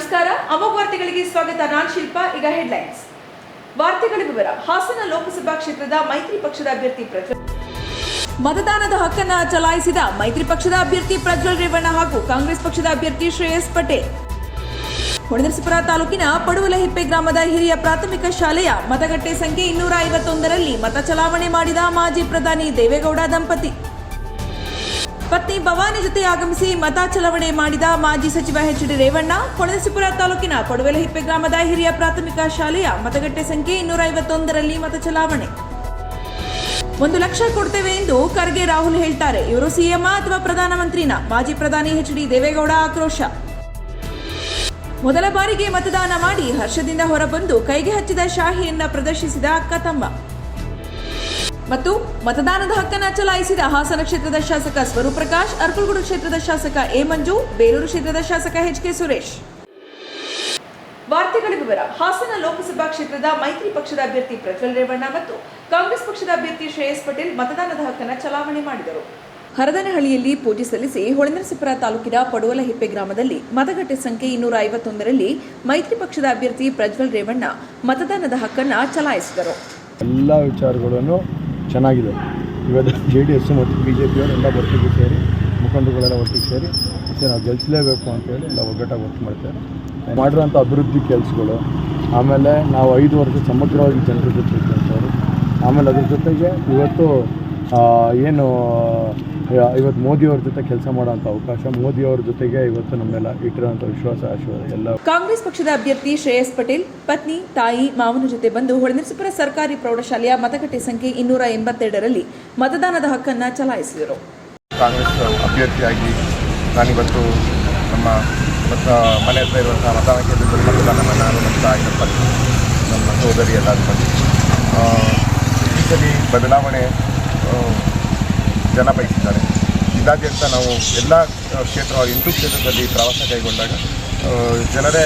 ನಮಸ್ಕಾರ. ಅಮೋಘ ವಾರ್ತೆಗಳಿಗೆ ಸ್ವಾಗತ. ನಾನ್ ಶಿಲ್ಪಾ, ಈಗ ಹೆಡ್ಲೈನ್ಸ್ ವಾರ್ತೆಗಳ ವಿವರ. ಹಾಸನ ಲೋಕಸಭಾ ಕ್ಷೇತ್ರದ ಮೈತ್ರಿ ಪಕ್ಷದ ಅಭ್ಯರ್ಥಿ ಪ್ರಜ್ವಲ್ ಮತದಾನದ ಹಕ್ಕನ್ನ ಚಲಾಯಿಸಿದ ಮೈತ್ರಿ ಪಕ್ಷದ ಅಭ್ಯರ್ಥಿ ಪ್ರಜ್ವಲ್ ರೇವಣ್ಣ ಹಾಗೂ ಕಾಂಗ್ರೆಸ್ ಪಕ್ಷದ ಅಭ್ಯರ್ಥಿ ಶ್ರೇಯಸ್ ಪಟೇಲ್. ಹೊಳೆನರಸೀಪುರ ತಾಲೂಕಿನ ಪಡುವಲಹಿಪ್ಪೆ ಗ್ರಾಮದ ಹಿರಿಯ ಪ್ರಾಥಮಿಕ ಶಾಲೆಯ ಮತಗಟ್ಟೆ ಸಂಖ್ಯೆ ಇನ್ನೂರ ಐವತ್ತೊಂದರಲ್ಲಿ ಮತ ಚಲಾವಣೆ ಮಾಡಿದ ಮಾಜಿ ಪ್ರಧಾನಿ ದೇವೇಗೌಡ ದಂಪತಿ. ಪತ್ನಿ ಭವಾನಿ ಜೊತೆ ಆಗಮಿಸಿ ಮತ ಚಲಾವಣೆ ಮಾಡಿದ ಮಾಜಿ ಸಚಿವ ಎಚ್ ಡಿ ರೇವಣ್ಣ ಕೊಣಸಿಪುರ ತಾಲೂಕಿನ ಪಡುವೆಲಹಿಪ್ಪೆ ಗ್ರಾಮದ ಹಿರಿಯ ಪ್ರಾಥಮಿಕ ಶಾಲೆಯ ಮತಗಟ್ಟೆ ಸಂಖ್ಯೆ ಇನ್ನೂರ ಐವತ್ತೊಂದರಲ್ಲಿ ಮತ ಚಲಾವಣೆ. ಒಂದು ಲಕ್ಷ ಕೊಡ್ತೇವೆ ಎಂದು ಖರ್ಗೆ ರಾಹುಲ್ ಹೇಳ್ತಾರೆ. ಇವರು ಸಿಎಂ ಅಥವಾ ಪ್ರಧಾನಮಂತ್ರಿನ ಮಾಜಿ ಪ್ರಧಾನಿ ಎಚ್ ಡಿ ದೇವೇಗೌಡ ಆಕ್ರೋಶ. ಮೊದಲ ಬಾರಿಗೆ ಮತದಾನ ಮಾಡಿ ಹರ್ಷದಿಂದ ಹೊರಬಂದು ಕೈಗೆ ಹಚ್ಚಿದ ಶಾಹಿಯನ್ನ ಪ್ರದರ್ಶಿಸಿದ ಅಕ್ಕ ತಮ್ಮ ಮತ್ತು ಮತದಾನದ ಹಕ್ಕನ್ನ ಚಲಾಯಿಸಿದ ಹಾಸನ ಕ್ಷೇತ್ರದ ಶಾಸಕ ಸ್ವರೂಪ್ ಪ್ರಕಾಶ್ ಅರ್ಕಲ್ಗೂಡು ಕ್ಷೇತ್ರದ ಶಾಸಕ ಎ ಮಂಜು, ಬೇಲೂರು ಕ್ಷೇತ್ರದ ಶಾಸಕ ಎಚ್ ಕೆ ಸುರೇಶ್. ವಾರ್ತೆಗಳ ವಿವರ. ಹಾಸನ ಲೋಕಸಭಾ ಕ್ಷೇತ್ರದ ಮೈತ್ರಿ ಪಕ್ಷದ ಅಭ್ಯರ್ಥಿ ಪ್ರಜ್ವಲ್ ರೇವಣ್ಣ ಮತ್ತು ಕಾಂಗ್ರೆಸ್ ಪಕ್ಷದ ಅಭ್ಯರ್ಥಿ ಶ್ರೇಯಸ್ ಪಟೇಲ್ ಮತದಾನದ ಹಕ್ಕನ್ನು ಚಲಾವಣೆ ಮಾಡಿದರು. ಹರದನಹಳ್ಳಿಯಲ್ಲಿ ಪೂಜೆ ಸಲ್ಲಿಸಿ ಹೊಳೆನರಸೀಪುರ ತಾಲೂಕಿನ ಪಡುವಲಹಿಪ್ಪೆ ಗ್ರಾಮದಲ್ಲಿ ಮತಗಟ್ಟೆ ಸಂಖ್ಯೆ ಇನ್ನೂರ ಐವತ್ತೊಂದರಲ್ಲಿ ಮೈತ್ರಿ ಪಕ್ಷದ ಅಭ್ಯರ್ಥಿ ಪ್ರಜ್ವಲ್ ರೇವಣ್ಣ ಮತದಾನದ ಹಕ್ಕನ್ನು ಚಲಾಯಿಸಿದರು. ಎಲ್ಲ ವಿಚಾರಗಳನ್ನು ಚೆನ್ನಾಗಿದೆ. ಇವತ್ತು ಜೆ ಡಿ ಎಸ್ ಮತ್ತು ಬಿ ಜೆ ಪಿಯವರು ಎಲ್ಲ ಒಟ್ಟಿಗೆ ಸೇರಿ, ಮುಖಂಡರುಗಳೆಲ್ಲ ಒಟ್ಟಿಗೆ ಸೇರಿ, ಮತ್ತು ನಾವು ಗೆಲ್ಲಿಸಲೇಬೇಕು ಅಂತೇಳಿ ಎಲ್ಲ ಒಗ್ಗಟ್ಟಾಗಿ ವರ್ಕ್ ಮಾಡ್ತಾರೆ. ಮಾಡಿರೋಂಥ ಅಭಿವೃದ್ಧಿ ಕೆಲಸಗಳು, ಆಮೇಲೆ ನಾವು ಐದು ವರ್ಷ ಸಮಗ್ರವಾಗಿ ಜನರ ಜೊತೆ ಇದ್ದಂಥವ್ರು, ಆಮೇಲೆ ಅದ್ರ ಜೊತೆಗೆ ಇವತ್ತು ಏನು ಇವತ್ತು ಮೋದಿಯವ್ರ ಜೊತೆ ಕೆಲಸ ಮಾಡುವಂತ ಅವಕಾಶ ಮೋದಿಯವ್ರ ಜೊತೆಗೆ ಇವತ್ತು ನಮ್ಮೆಲ್ಲ ಇಟ್ಟಿರೋಂಥ ವಿಶ್ವಾಸ ಆಶೀರ್ವಾದ ಎಲ್ಲ. ಕಾಂಗ್ರೆಸ್ ಪಕ್ಷದ ಅಭ್ಯರ್ಥಿ ಶ್ರೇಯಸ್ ಪಟೇಲ್ ಪತ್ನಿ ತಾಯಿ ಮಾವನ ಜೊತೆ ಬಂದು ಹೊಳೆನರಸೀಪುರ ಸರ್ಕಾರಿ ಪ್ರೌಢಶಾಲೆಯ ಮತಗಟ್ಟೆ ಸಂಖ್ಯೆ ಇನ್ನೂರ ಎಂಬತ್ತೆರಡರಲ್ಲಿ ಮತದಾನದ ಹಕ್ಕನ್ನು ಚಲಾಯಿಸಿದರು. ಕಾಂಗ್ರೆಸ್ ಅಭ್ಯರ್ಥಿಯಾಗಿ ನಾನಿವತ್ತು ನಮ್ಮ ಮತ ಮನೆ ಹತ್ರ ಇರುವಂಥ ಮತದಾನ ಕೇಂದ್ರದಲ್ಲಿ ಮತದಾನ ನಾನು ನಮ್ಮ ತಾಯಿ ನಮ್ಮ ಪತ್ನಿ ನಮ್ಮ ಸೋದರಿ ಈ ಬದಲಾವಣೆ ಜನ ಬಯಸಿದ್ದಾರೆ. ಇದಾದ್ಯಂತ ನಾವು ಎಲ್ಲ ಕ್ಷೇತ್ರ, ಎಂಟು ಕ್ಷೇತ್ರದಲ್ಲಿ ಪ್ರವಾಸ ಕೈಗೊಂಡಾಗ ಜನರೇ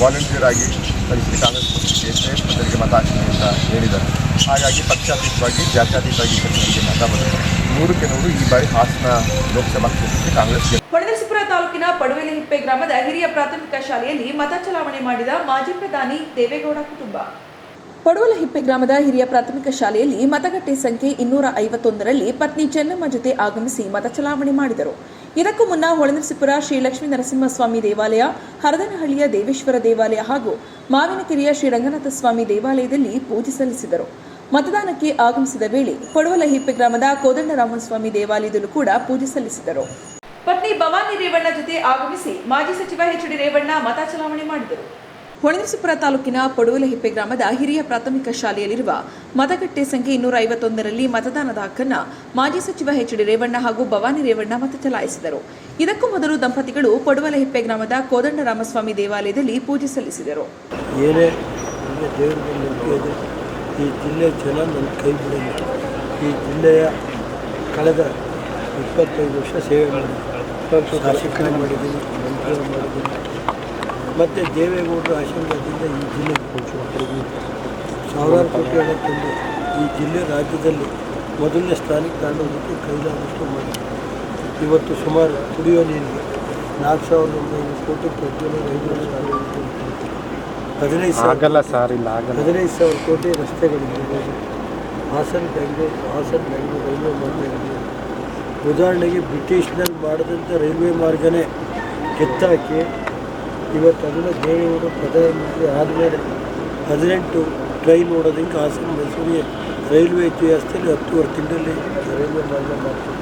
ವಾಲಂಟಿಯರ್ ಆಗಿ ಕಲಿಸಿ ಕಾಂಗ್ರೆಸ್ ಪಕ್ಷಕ್ಕೆ ಮತ ಹಾಕ್ತೀನಿ ಅಂತ ಹೇಳಿದ್ದಾರೆ. ಹಾಗಾಗಿ ಪಕ್ಷಾತೀತವಾಗಿ, ಜಾತ್ಯಾತೀತವಾಗಿ ಈ ಮತ ಬಂದಿದೆ. ನೂರಕ್ಕೆ ನೂರು ಈ ಬಾರಿ ಹಾಸನ ಲೋಕಸಭಾ ಕ್ಷೇತ್ರಕ್ಕೆ ಕಾಂಗ್ರೆಸ್ ತಾಲೂಕಿನ ತಾಲೂಕಿನ ಪಡುವೆಲಹಿಪ್ಪೆ ಗ್ರಾಮದ ಹಿರಿಯ ಪ್ರಾಥಮಿಕ ಶಾಲೆಯಲ್ಲಿ ಮತ ಚಲಾವಣೆ ಮಾಡಿದ ಮಾಜಿ ಪ್ರಧಾನಿ ದೇವೇಗೌಡ ಕುಟುಂಬ. ಪಡುವಲಹಿಪ್ಪೆ ಗ್ರಾಮದ ಹಿರಿಯ ಪ್ರಾಥಮಿಕ ಶಾಲೆಯಲ್ಲಿ ಮತಗಟ್ಟೆ ಸಂಖ್ಯೆ ಇನ್ನೂರ ಐವತ್ತೊಂದರಲ್ಲಿ ಪತ್ನಿ ಚೆನ್ನಮ್ಮ ಜೊತೆ ಆಗಮಿಸಿ ಮತ ಚಲಾವಣೆ ಮಾಡಿದರು. ಇದಕ್ಕೂ ಮುನ್ನ ಹೊಳೆನರಸೀಪುರ ಶ್ರೀ ಲಕ್ಷ್ಮೀ ನರಸಿಂಹಸ್ವಾಮಿ ದೇವಾಲಯ, ಹರದನಹಳ್ಳಿಯ ದೇವೇಶ್ವರ ದೇವಾಲಯ ಹಾಗೂ ಮಾವಿನಕೆರೆಯ ಶ್ರೀ ರಂಗನಾಥ ಸ್ವಾಮಿ ದೇವಾಲಯದಲ್ಲಿ ಪೂಜೆ ಸಲ್ಲಿಸಿದರು. ಮತದಾನಕ್ಕೆ ಆಗಮಿಸಿದ ವೇಳೆ ಪಡುವಲಹಿಪ್ಪೆ ಗ್ರಾಮದ ಕೋದಂಡರಾಮಸ್ವಾಮಿ ದೇವಾಲಯದಲ್ಲೂ ಕೂಡ ಪೂಜೆ ಸಲ್ಲಿಸಿದರು. ಪತ್ನಿ ಭವಾನಿ ರೇವಣ್ಣ ಜೊತೆ ಆಗಮಿಸಿ ಮಾಜಿ ಸಚಿವ ಎಚ್ ಡಿ ರೇವಣ್ಣ ಮತ ಚಲಾವಣೆ ಮಾಡಿದರು. ಹೊಳೆನರಸೀಪುರ ತಾಲೂಕಿನ ಪಡುವಲಹಿಪ್ಪೆ ಗ್ರಾಮದ ಹಿರಿಯ ಪ್ರಾಥಮಿಕ ಶಾಲೆಯಲ್ಲಿರುವ ಮತಗಟ್ಟೆ ಸಂಖ್ಯೆ ಇನ್ನೂರ ಐವತ್ತೊಂದರಲ್ಲಿ ಮತದಾನದ ಹಕ್ಕನ್ನ ಮಾಜಿ ಸಚಿವ ಎಚ್ ಡಿ ರೇವಣ್ಣ ಹಾಗೂ ಭವಾನಿ ರೇವಣ್ಣ ಮತ ಚಲಾಯಿಸಿದರು. ಇದಕ್ಕೂ ಮೊದಲು ದಂಪತಿಗಳು ಪಡುವಲಹಿಪ್ಪೆ ಗ್ರಾಮದ ಕೋದಂಡರಾಮಸ್ವಾಮಿ ದೇವಾಲಯದಲ್ಲಿ ಪೂಜೆ ಸಲ್ಲಿಸಿದರು. ಈ ಜಿಲ್ಲೆ ಜನ ನನ್ನ ಕೈ ಈ ಜಿಲ್ಲೆಯ ಕಳೆದ ಇಪ್ಪತ್ತೈದು ವರ್ಷ ಸೇವೆ ಮಾಡಿದ್ದೀನಿ ಮಾಡಿದ್ದೀನಿ. ಮತ್ತು ದೇವೇಗೌಡರ ಆಶೀರ್ವಾದದಿಂದ ಈ ಜಿಲ್ಲೆ ಸಾವಿರಾರು ಕೋಟಿ ಹಣ ತಂದು ಈ ಜಿಲ್ಲೆ ರಾಜ್ಯದಲ್ಲಿ ಮೊದಲನೇ ಸ್ಥಾನಕ್ಕೆ ತಾಂಡೋದಕ್ಕೆ ಕೈಲಾದಷ್ಟು ಮಾಡಿ. ಇವತ್ತು ಸುಮಾರು ಕುಡಿಯೋ ನೀರಿಗೆ ನಾಲ್ಕು ಸಾವಿರದ ಒಂಬೈನೂರು ಕೋಟಿ ಪ್ರಜ್ವಲ ರೈತರು ಹದಿನೈದು ಸಾವಿರ ಸರ್ ಇಲ್ಲ ಹದಿನೈದು ಸಾವಿರ ಕೋಟಿ ರಸ್ತೆಗಳಿರ್ಬೋದು ಹಾಸನ ಬೆಂಗಳೂರು ಹಾಸನ ಬೆಂಗಳೂರು ರೈಲ್ವೆ ಮಾರ್ಗ. ಉದಾಹರಣೆಗೆ ಬ್ರಿಟಿಷ್ನಲ್ಲಿ ಮಾಡಿದಂಥ ರೈಲ್ವೆ ಮಾರ್ಗನೇ ಕಿತ್ತಾಕಿ ಇವತ್ತು ಅದನ್ನು ದೇವೇಗೌಡರು ಪ್ರಧಾನಮಂತ್ರಿ ಆದಮೇಲೆ ಹದಿನೆಂಟು ಟ್ರೈನ್ ಓಡೋದಕ್ಕೆ ಹಾಸನ ಮೈಸೂರಿಗೆ ರೈಲ್ವೆ ಇತಿಹಾಸದಲ್ಲಿ ಹತ್ತುವರೆ ತಿಂಗಳಲ್ಲಿ ರೈಲ್ವೆ ಮಾರ್ಗ ಮಾಡ್ತಾರೆ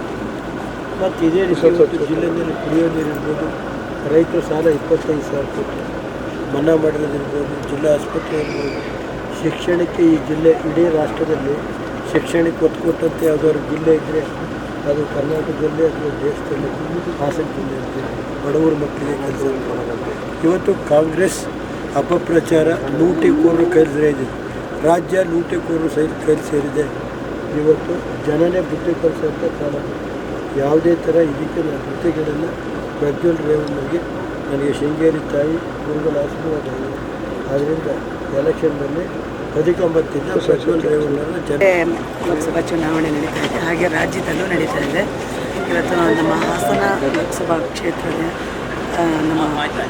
ಮತ್ತು ಇದೇ ರೀತಿ ಜಿಲ್ಲೆಯಲ್ಲಿ ಕುಡಿಯೋ ನೀರು ಇರ್ಬೋದು. ರೈತರು ಸಾಲ ಇಪ್ಪತ್ತೈದು ಸಾವಿರ ಕೊಟ್ಟು ಮನ್ನಾ ಮಾಡಿರೋದಿರ್ಬೋದು ಜಿಲ್ಲಾ ಆಸ್ಪತ್ರೆ ಇರ್ಬೋದು. ಶಿಕ್ಷಣಕ್ಕೆ ಈ ಜಿಲ್ಲೆ ಇಡೀ ರಾಷ್ಟ್ರದಲ್ಲಿ ಶಿಕ್ಷಣಕ್ಕೆ ಒತ್ತು ಕೊಟ್ಟಂತೆ ಯಾವುದಾದ್ರು ಜಿಲ್ಲೆ ಇದ್ದರೆ ಅದು ಕರ್ನಾಟಕದಲ್ಲಿ ಅಥವಾ ದೇಶದಲ್ಲಿ ಆಸಕ್ತಿ ಅಂತ ಬಡವರ ಮಕ್ಕಳಿಗೆ ಕೆಲಸ ಇವತ್ತು ಕಾಂಗ್ರೆಸ್ ಅಪಪ್ರಚಾರ ಲೂಟಿಕೋರರು ಕೈಲಿ ಸೇರಿದೆ ರಾಜ್ಯ ಲೂಟಿಕೋರರು ಸೈ ಕೈಲಿ ಸೇರಿದೆ. ಇವತ್ತು ಜನನೇ ಬುದ್ಧಿ ಕಾರಣ ಕಾಲ. ಯಾವುದೇ ಥರ ಇದಕ್ಕೆ ನನ್ನ ಬುದ್ಧಿಗಳನ್ನು ಪ್ರಜ್ವಲ್ ರೇವಣ್ಣಗೆ ನನಗೆ ಶೃಂಗೇರಿ ತಾಯಿ, ಗುರುಗಳ ಆಶೀರ್ವಾದ ಆದ್ದರಿಂದ ಎಲೆಕ್ಷನ್ನಲ್ಲಿ ಲೋಕಸಭಾ ಚುನಾವಣೆ ನಡೀತಾ ಇದೆ. ಹಾಗೆ ರಾಜ್ಯದಲ್ಲೂ ನಡೀತಾ ಇದೆ. ಇವತ್ತು ನಮ್ಮ ಹಾಸನ ಲೋಕಸಭಾ ಕ್ಷೇತ್ರದ ನಮ್ಮ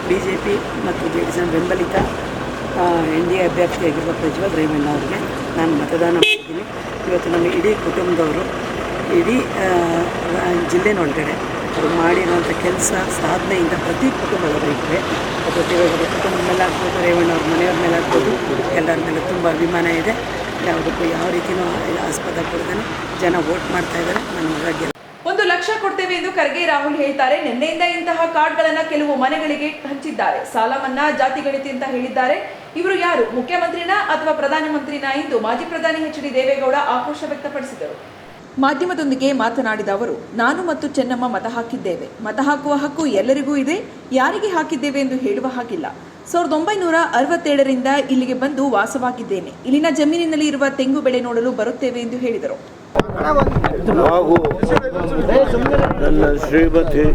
ಬಿ ಜೆ ಪಿ ಮತ್ತು ಜೆ ಡಿ ಎಸ್ನ ಬೆಂಬಲಿತ ಎನ್ ಡಿ ಎ ಅಭ್ಯರ್ಥಿಯಾಗಿರುವ ಪ್ರಜ್ವಲ್ ರೇವಣ್ಣ ಅವರಿಗೆ ನಾನು ಮತದಾನ ಮಾಡ್ತೀನಿ. ಇವತ್ತು ನಮ್ಮ ಇಡೀ ಕುಟುಂಬದವರು ಇಡೀ ಜಿಲ್ಲೆನೊಳಗಡೆ ಅವರು ಮಾಡಿರುವಂಥ ಕೆಲಸ, ಸಾಧನೆಯಿಂದ ಪ್ರತಿ ಕುಟುಂಬದವರು ಇದ್ದರೆ ಪ್ರತಿಯೊಬ್ಬರ ಕುಟುಂಬದ ಮೇಲೆ ಆಗ್ಬೋದು, ರೇವಣ್ಣವ್ರ ಮನೆಯವ್ರ ಮೇಲೆ ಆಗ್ಬೋದು, ಎಲ್ಲರ ಮೇಲೆ ತುಂಬ ಅಭಿಮಾನ ಇದೆ. ಯಾವುದಕ್ಕೂ ಯಾವ ರೀತಿಯೂ ಆಸ್ಪದ ಕೊಡ್ತಾನೆ. ಜನ ವೋಟ್ ಮಾಡ್ತಾ ಇದ್ದಾರೆ ನನ್ನ ಮಗ ಒಂದು ಲಕ್ಷ ಕೊಡ್ತೇವೆ ಎಂದು ಖರ್ಗೆ ರಾಹುಲ್ ಹೇಳ್ತಾರೆ. ನಿನ್ನೆಯಿಂದ ಇಂತಹ ಕಾರ್ಡ್ಗಳನ್ನು ಕೆಲವು ಮನೆಗಳಿಗೆ ಹಂಚಿದ್ದಾರೆ. ಸಾಲ ಮನ್ನಾ ಜಾತಿ ಗಣಿತಿ ಅಂತ ಹೇಳಿದ್ದಾರೆ. ಇವರು ಯಾರು? ಮುಖ್ಯಮಂತ್ರಿನ ಅಥವಾ ಪ್ರಧಾನಮಂತ್ರಿನಾ ಎಂದು ಮಾಜಿ ಪ್ರಧಾನಿ ಎಚ್ ಡಿ ದೇವೇಗೌಡ ಆಕ್ರೋಶ ವ್ಯಕ್ತಪಡಿಸಿದರು. ಮಾಧ್ಯಮದೊಂದಿಗೆ ಮಾತನಾಡಿದ ಅವರು, ನಾನು ಮತ್ತು ಚೆನ್ನಮ್ಮ ಮತ ಹಾಕಿದ್ದೇವೆ. ಮತ ಹಾಕುವ ಹಕ್ಕು ಎಲ್ಲರಿಗೂ ಇದೆ, ಯಾರಿಗೆ ಹಾಕಿದ್ದೇವೆ ಎಂದು ಹೇಳುವ ಹಾಗಿಲ್ಲ. ಸಾವಿರದ ಒಂಬೈನೂರ ಅರವತ್ತೇಳರಿಂದ ಇಲ್ಲಿಗೆ ಬಂದು ವಾಸವಾಗಿದ್ದೇನೆ. ಇಲ್ಲಿನ ಜಮೀನಿನಲ್ಲಿ ಇರುವ ತೆಂಗು ಬೆಳೆ ನೋಡಲು ಬರುತ್ತೇವೆ ಎಂದು ಹೇಳಿದರು. ನನ್ನ ಶ್ರೀಮತಿ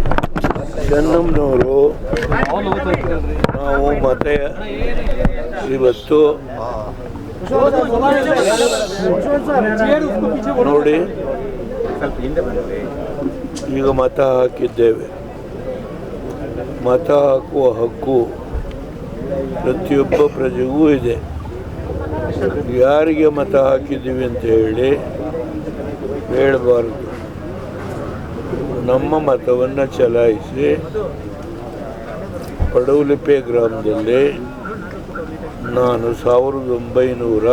ಇವತ್ತು ನೋಡಿ ಈಗ ಮತ ಹಾಕಿದ್ದೇವೆ. ಮತ ಹಾಕುವ ಹಕ್ಕು ಪ್ರತಿಯೊಬ್ಬ ಪ್ರಜೆಗೂ ಇದೆ. ಯಾರಿಗೆ ಮತ ಹಾಕಿದ್ದೀವಿ ಅಂತ ಹೇಳಿ ಹೇಳಬಾರ್ದು. ನಮ್ಮ ಮತವನ್ನು ಚಲಾಯಿಸಿ ಪಡವಲಿಪೆ ಗ್ರಾಮದಲ್ಲಿ ನಾನು ಸಾವಿರದ ಒಂಬೈನೂರ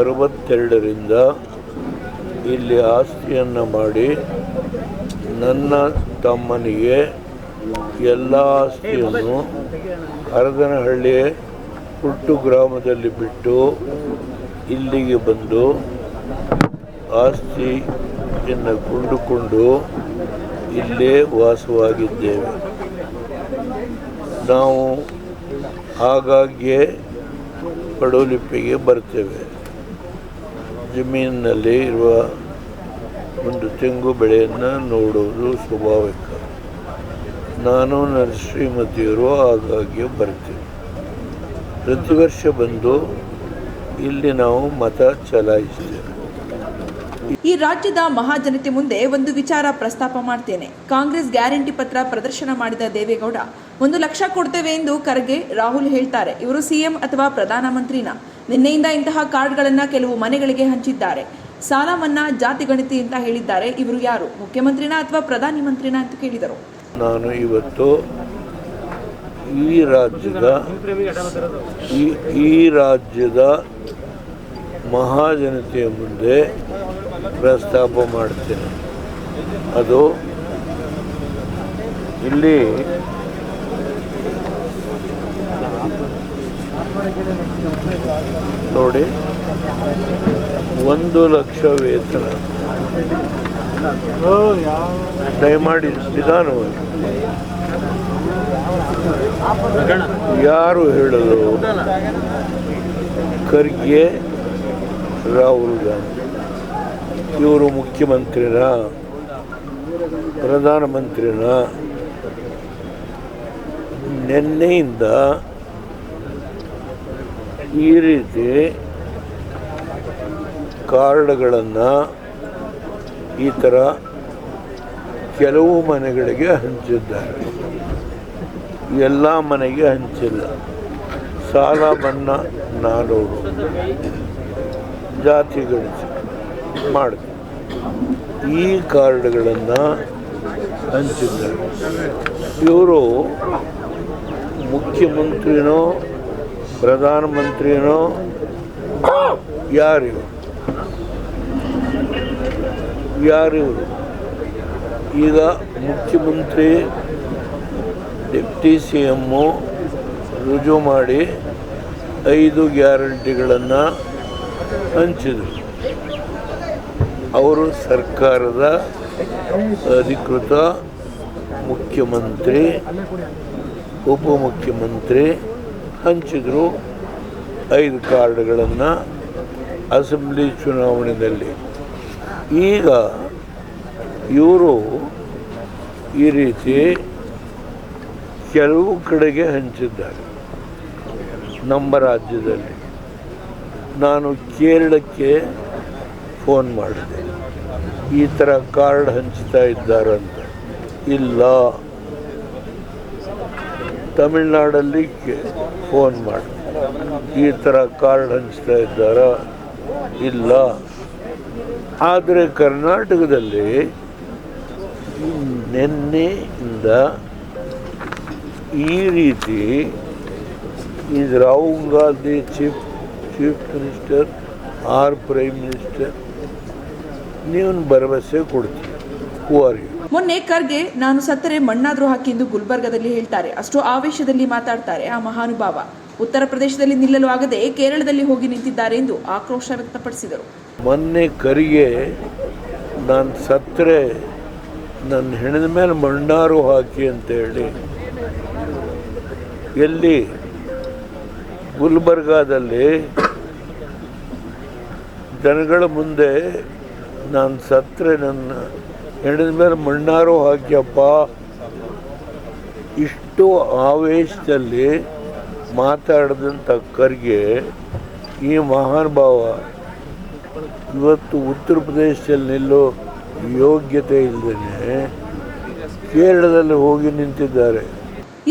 ಅರವತ್ತೆರಡರಿಂದ ಇಲ್ಲಿ ಆಸ್ತಿಯನ್ನು ಮಾಡಿ ನನ್ನ ತಮ್ಮನಿಗೆ ಎಲ್ಲ ಆಸ್ತಿಯನ್ನು ಹರದನಹಳ್ಳಿ ಹುಟ್ಟು ಗ್ರಾಮದಲ್ಲಿ ಬಿಟ್ಟು ಇಲ್ಲಿಗೆ ಬಂದು ಆಸ್ತಿಯನ್ನು ಕೊಂಡುಕೊಂಡು ಇಲ್ಲೇ ವಾಸವಾಗಿದ್ದೇವೆ. ನಾವು ಆಗಾಗ್ಗೆ ಪಡೋಲಿಪ್ಪಿಗೆ ಬರ್ತೇವೆ. ಜಮೀನಿನಲ್ಲಿ ಇರುವ ಒಂದು ತೆಂಗು ಬೆಳೆಯನ್ನು ನೋಡುವುದು ಸ್ವಾಭಾವಿಕ. ನಾನು ನನ್ನ ಶ್ರೀಮತಿಯರು ಆಗಾಗ್ಗೆ ಬರ್ತೀವಿ ಪ್ರತಿ ವರ್ಷ ಬಂದು ಇಲ್ಲಿ ನಾವು ಮತ ಚಲಾಯಿಸ್ತೇವೆ ಈ ರಾಜ್ಯದ ಮಹಾಜನತೆ ಮುಂದೆ ಒಂದು ವಿಚಾರ ಪ್ರಸ್ತಾಪ ಮಾಡ್ತೇನೆ. ಕಾಂಗ್ರೆಸ್ ಗ್ಯಾರಂಟಿ ಪತ್ರ ಪ್ರದರ್ಶನ ಮಾಡಿದ ದೇವೇಗೌಡ ಒಂದು ಲಕ್ಷ ಕೊಡ್ತೇವೆ ಎಂದು ಖರ್ಗೆ ರಾಹುಲ್ ಹೇಳ್ತಾರೆ. ಇವರು ಸಿಎಂ ಅಥವಾ ಪ್ರಧಾನಮಂತ್ರಿನ? ನಿನ್ನೆಯಿಂದ ಇಂತಹ ಕಾರ್ಡ್ಗಳನ್ನು ಕೆಲವು ಮನೆಗಳಿಗೆ ಹಂಚಿದ್ದಾರೆ. ಸಾಲ ಮನ್ನಾ ಜಾತಿ ಗಣಿತಿ ಅಂತ ಹೇಳಿದ್ದಾರೆ. ಇವರು ಯಾರು? ಮುಖ್ಯಮಂತ್ರಿನ ಅಥವಾ ಪ್ರಧಾನಿ ಮಂತ್ರಿನ ಅಂತ ಕೇಳಿದರು. ನಾನು ಇವತ್ತು ಈ ರಾಜ್ಯದ ಈ ಈ ರಾಜ್ಯದ ಮಹಾಜನತೆಯ ಮುಂದೆ ಪ್ರಸ್ತಾಪ ಮಾಡ್ತೇನೆ. ಅದು ಇಲ್ಲಿ ನೋಡಿ. ಒಂದು ಲಕ್ಷ ವೇತನ. ದಯಮಾಡಿ ನಿಧಾನವಾಗಿ ಯಾರು ಹೇಳಲು ಖರ್ಗೆ, ರಾಹುಲ್ ಗಾಂಧಿ. ಇವರು ಮುಖ್ಯಮಂತ್ರಿನ? ಪ್ರಧಾನಮಂತ್ರಿನ? ನಿನ್ನೆಯಿಂದ ಈ ರೀತಿ ಕಾರ್ಡ್ಗಳನ್ನು ಈ ಥರ ಕೆಲವು ಮನೆಗಳಿಗೆ ಹಂಚಿದ್ದಾರೆ. ಎಲ್ಲ ಮನೆಗೆ ಹಂಚಿಲ್ಲ. ಸಾಲ ಮನ್ನಾ ನಾಡೋರು ಜಾತಿ ಗಣಿಸಿ ಮಾಡಿದೆ ಈ ಕಾರ್ಡ್ಗಳನ್ನು ಹಂಚಿದ್ದಾರೆ. ಇವರು ಮುಖ್ಯಮಂತ್ರಿನೋ ಪ್ರಧಾನಮಂತ್ರಿನೋ ಯಾರಿವರು ಯಾರಿವರು ಈಗ ಮುಖ್ಯಮಂತ್ರಿ, ಡೆಪ್ಟಿ ಸಿ ಎಮ್ಮು ರುಜು ಮಾಡಿ ಐದು ಗ್ಯಾರಂಟಿಗಳನ್ನು ಹಂಚಿದರು. ಅವರು ಸರ್ಕಾರದ ಅಧಿಕೃತ ಮುಖ್ಯಮಂತ್ರಿ, ಉಪಮುಖ್ಯಮಂತ್ರಿ ಹಂಚಿದರು ಐದು ಕಾರ್ಡ್ಗಳನ್ನು ಅಸೆಂಬ್ಲಿ ಚುನಾವಣೆಯಲ್ಲಿ. ಈಗ ಇವರು ಈ ರೀತಿ ಕೆಲವು ಕಡೆಗೆ ಹಂಚಿದ್ದಾರೆ. ನಮ್ಮ ರಾಜ್ಯದಲ್ಲಿ. ನಾನು ಕೇರಳಕ್ಕೆ ಫೋನ್ ಮಾಡಿದೆ. ಈ ಥರ ಕಾರ್ಡ್ ಹಂಚ್ತಾ ಇದ್ದಾರಂತ. ಇಲ್ಲ. ತಮಿಳ್ನಾಡಲ್ಲಿ ಫೋನ್ ಮಾಡಿ. ಈ ಥರ ಕಾರ್ಡ್ ಹಂಚ್ತಾ ಇದ್ದಾರ? ಇಲ್ಲ. ಆದರೆ ಕರ್ನಾಟಕದಲ್ಲಿ ನಿನ್ನೆಯಿಂದ ಈ ರೀತಿ ಇದು Rahul Gandhi chief chief minister, or prime minister ನೀವು ಭರವಸೆ ಕೊಡ್ತೀವಿ ಹೂ ಆರ್ ಯು ಮೊನ್ನೆ ಖರ್ಗೆ ನಾನು ಸತ್ತರೆ ಮಣ್ಣಾದ್ರೂ ಹಾಕಿ ಎಂದು ಗುಲ್ಬರ್ಗದಲ್ಲಿ ಹೇಳ್ತಾರೆ. ಅಷ್ಟು ಆವೇಶದಲ್ಲಿ ಮಾತಾಡ್ತಾರೆ ಆ ಮಹಾನುಭಾವ. ಉತ್ತರ ಪ್ರದೇಶದಲ್ಲಿ ನಿಲ್ಲಲು ಆಗದೆ ಕೇರಳದಲ್ಲಿ ಹೋಗಿ ನಿಂತಿದ್ದಾರೆ ಎಂದು ಆಕ್ರೋಶ ವ್ಯಕ್ತಪಡಿಸಿದರು. ಮೊನ್ನೆ ಕರಿಗೆ ನಾನು ಸತ್ತರೆ ನನ್ನ ಹೆಣದ ಮೇಲೆ ಮಣ್ಣಾರು ಹಾಕಿ ಅಂತ ಹೇಳಿ ಎಲ್ಲಿ? ಗುಲ್ಬರ್ಗಾದಲ್ಲಿ ಜನಗಳ ಮುಂದೆ ನಾನು ಸತ್ತರೆ ನನ್ನ ಹೆಣದ ಮೇಲೆ ಮಣ್ಣಾರು ಹಾಕ್ಯಪ್ಪ ಇಷ್ಟು ಆವೇಶದಲ್ಲಿ ಮಾತಾಡಿದಂಥ ಕರ್ಗೆ ಈ ಮಹಾನುಭಾವ ಇವತ್ತು ಉತ್ತರ ಪ್ರದೇಶದಲ್ಲಿ ನಿಲ್ಲೋ ಯೋಗ್ಯತೆ ಇಲ್ಲದೇ ಕೇರಳದಲ್ಲಿ ಹೋಗಿ ನಿಂತಿದ್ದಾರೆ.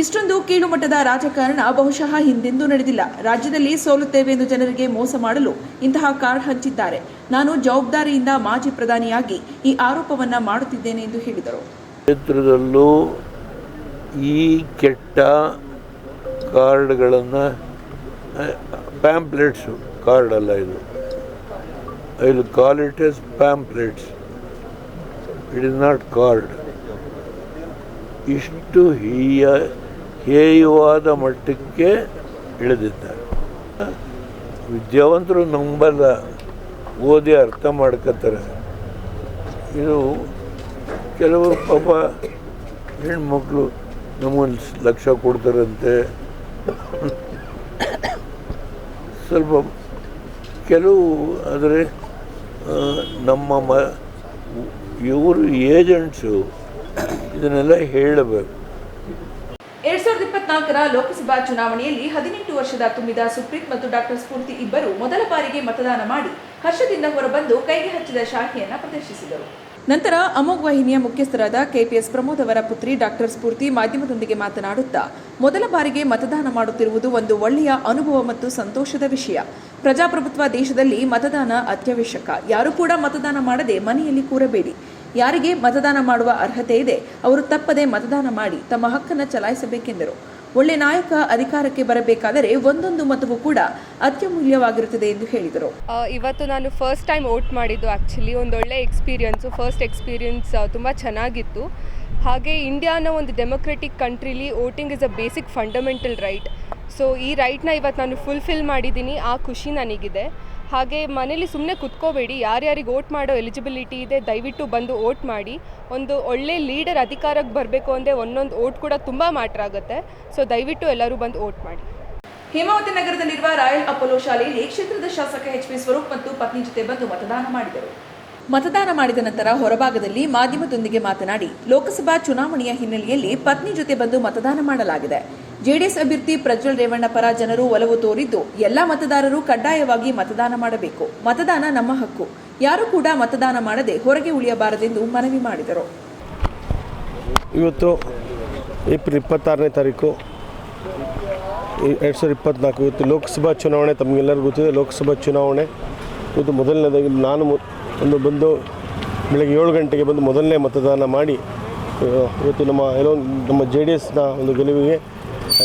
ಇಷ್ಟೊಂದು ಕೀಳುಮಟ್ಟದ ರಾಜಕಾರಣ ಬಹುಶಃ ಹಿಂದೆಂದೂ ನಡೆದಿಲ್ಲ. ರಾಜ್ಯದಲ್ಲಿ ಸೋಲುತ್ತೇವೆ ಎಂದು ಜನರಿಗೆ ಮೋಸ ಮಾಡಲು ಇಂತಹ ಕಾರ್ಡ್ ಹಂಚಿದ್ದಾರೆ. ನಾನು ಜವಾಬ್ದಾರಿಯಿಂದ ಮಾಜಿ ಪ್ರಧಾನಿಯಾಗಿ ಈ ಆರೋಪವನ್ನ ಮಾಡುತ್ತಿದ್ದೇನೆ ಎಂದು ಹೇಳಿದರು. ಕ್ಷೇತ್ರದಲ್ಲೂ ಈ ಕೆಟ್ಟ ಕಾರ್ಡ್ಗಳನ್ನು ಪ್ಯಾಂಪ್ಲೆಟ್ಸು ಕಾರ್ಡ್ ಅಲ್ಲ ಇದು. I call it as pamphlets it is not card ಇಷ್ಟು ಹೀಯ ಹೇಯವಾದ ಮಟ್ಟಕ್ಕೆ ಇಳಿದಿದ್ದಾರೆ. ವಿದ್ಯಾವಂತರು ನಂಬಲ್ಲ, ಓದಿ ಅರ್ಥ ಮಾಡ್ಕೋತಾರೆ. ಇದು ಕೆಲವರು ಪಾಪ ಹೆಣ್ಮಕ್ಳು ನಮಗೊಂದು ಲಕ್ಷ ಕೊಡ್ತಾರಂತೆ. ಸ್ವಲ್ಪ ಕೆಲವು ಆದರೆ ನಮ್ಮ ಮ, ಇವರು ಏಜೆಂಟ್ಸು, ಇದನ್ನೆಲ್ಲ ಹೇಳಬೇಕು. ಇಪ್ಪತ್ನಾಲ್ಕರ ಲೋಕಸಭಾ ಚುನಾವಣೆಯಲ್ಲಿ ಹದಿನೆಂಟು ವರ್ಷದ ತುಂಬಿದ ಸುಪ್ರೀತ್ ಮತ್ತು ಡಾಕ್ಟರ್ ಸ್ಫೂರ್ತಿ ಇಬ್ಬರು ಮೊದಲ ಬಾರಿಗೆ ಮತದಾನ ಮಾಡಿ ಹರ್ಷದಿಂದ ಹೊರಬಂದು ಕೈಗೆ ಹಚ್ಚಿದ ಶಾಖೆಯನ್ನ ಪ್ರದರ್ಶಿಸಿದರು. ನಂತರ ಅಮೋಘ್ ವಾಹಿನಿಯ ಮುಖ್ಯಸ್ಥರಾದ ಕೆಪಿಎಸ್ ಪ್ರಮೋದ್ ಅವರ ಪುತ್ರಿ ಡಾಕ್ಟರ್ ಸ್ಫೂರ್ತಿ ಮಾಧ್ಯಮದೊಂದಿಗೆ ಮಾತನಾಡುತ್ತಾ, ಮೊದಲ ಬಾರಿಗೆ ಮತದಾನ ಮಾಡುತ್ತಿರುವುದು ಒಂದು ಒಳ್ಳೆಯ ಅನುಭವ ಮತ್ತು ಸಂತೋಷದ ವಿಷಯ. ಪ್ರಜಾಪ್ರಭುತ್ವ ದೇಶದಲ್ಲಿ ಮತದಾನ ಅತ್ಯವಶ್ಯಕ. ಯಾರು ಕೂಡ ಮತದಾನ ಮಾಡದೆ ಮನೆಯಲ್ಲಿ ಕೂರಬೇಡಿ. ಯಾರಿಗೆ ಮತದಾನ ಮಾಡುವ ಅರ್ಹತೆ ಇದೆ, ಅವರು ತಪ್ಪದೆ ಮತದಾನ ಮಾಡಿ ತಮ್ಮ ಹಕ್ಕನ್ನು ಚಲಾಯಿಸಬೇಕೆಂದರು. ಒಳ್ಳೆ ನಾಯಕ ಅಧಿಕಾರಕ್ಕೆ ಬರಬೇಕಾದರೆ ಒಂದೊಂದು ಮತವು ಕೂಡ ಅತ್ಯಮೂಲ್ಯವಾಗಿರುತ್ತದೆ ಎಂದು ಹೇಳಿದರು. ಇವತ್ತು ನಾನು ಫಸ್ಟ್ ಟೈಮ್ ವೋಟ್ ಮಾಡಿದ್ದು ಆ್ಯಕ್ಚುಲಿ ಒಂದೊಳ್ಳೆ ಎಕ್ಸ್ಪೀರಿಯನ್ಸು ಫಸ್ಟ್ ಎಕ್ಸ್ಪೀರಿಯನ್ಸ್ ತುಂಬ ಚೆನ್ನಾಗಿತ್ತು. ಹಾಗೆ ಇಂಡಿಯಾನ ಒಂದು democratic ಕಂಟ್ರಿಲಿ voting is a basic fundamental right so ಈ ರೈಟ್ನ ಇವತ್ತು ನಾನು ಫುಲ್ಫಿಲ್ ಮಾಡಿದ್ದೀನಿ, ಆ ಖುಷಿ ನನಗಿದೆ. ಹಾಗೆ ಮನೇಲಿ ಸುಮ್ಮನೆ ಕುತ್ಕೋಬೇಡಿ, ಯಾರ್ಯಾರಿಗೆ ಓಟ್ ಮಾಡೋ ಎಲಿಜಿಬಿಲಿಟಿ ಇದೆ ದಯವಿಟ್ಟು ಬಂದು ಓಟ್ ಮಾಡಿ. ಒಂದು ಒಳ್ಳೆ ಲೀಡರ್ ಅಧಿಕಾರಕ್ಕೆ ಬರಬೇಕು ಅಂದರೆ ಒಂದೊಂದು ಓಟ್ ಕೂಡ ತುಂಬ ಮ್ಯಾಟ್ರ್ ಆಗುತ್ತೆ. ಸೊ ದಯವಿಟ್ಟು ಎಲ್ಲರೂ ಬಂದು ಓಟ್ ಮಾಡಿ. ಹೇಮಾವತಿ ನಗರದಲ್ಲಿರುವ ರಾಯಲ್ ಅಪೋಲೋ ಶಾಲೆಯಲ್ಲಿ ಕ್ಷೇತ್ರದ ಶಾಸಕ ಎಚ್ ಪಿ ಸ್ವರೂಪ್ ಮತ್ತು ಪತ್ನಿ ಜೊತೆ ಬಂದು ಮತದಾನ ಮಾಡಿದರು. ಮತದಾನ ಮಾಡಿದ ನಂತರ ಹೊರಭಾಗದಲ್ಲಿ ಮಾಧ್ಯಮದೊಂದಿಗೆ ಮಾತನಾಡಿ, ಲೋಕಸಭಾ ಚುನಾವಣೆಯ ಹಿನ್ನೆಲೆಯಲ್ಲಿ ಪತ್ನಿ ಜೊತೆ ಬಂದು ಮತದಾನ ಮಾಡಲಾಗಿದೆ. ಜೆಡಿಎಸ್ ಅಭ್ಯರ್ಥಿ ಪ್ರಜ್ವಲ್ ರೇವಣ್ಣ ಪರ ಜನರು ಒಲವು ತೋರಿದ್ದು ಎಲ್ಲ ಮತದಾರರು ಕಡ್ಡಾಯವಾಗಿ ಮತದಾನ ಮಾಡಬೇಕು. ಮತದಾನ ನಮ್ಮ ಹಕ್ಕು. ಯಾರು ಕೂಡ ಮತದಾನ ಮಾಡದೆ ಹೊರಗೆ ಉಳಿಯಬಾರದೆಂದು ಮನವಿ ಮಾಡಿದರು. ಇವತ್ತು ಏಪ್ರಿಲ್ ಇಪ್ಪತ್ತಾರನೇ ತಾರೀಕು ಎರಡು ಸಾವಿರದ ಇಪ್ಪತ್ತ್ನಾಲ್ಕು ಇವತ್ತು ಲೋಕಸಭಾ ಚುನಾವಣೆ ತಮಗೆಲ್ಲರಿಗೂ ಗೊತ್ತಿದೆ, ಲೋಕಸಭಾ ಚುನಾವಣೆ ಇವತ್ತು ಮೊದಲನೇದಾಗಿ ನಾನು ಒಂದು ಬಂದು ಬೆಳಗ್ಗೆ ಏಳು ಗಂಟೆಗೆ ಬಂದು ಮೊದಲನೇ ಮತದಾನ ಮಾಡಿ ಇವತ್ತು ನಮ್ಮ ಎಲ್ಲೋ ನಮ್ಮ ಜೆ ಡಿ ಎಸ್ನ ಒಂದು ಗೆಲುವಿಗೆ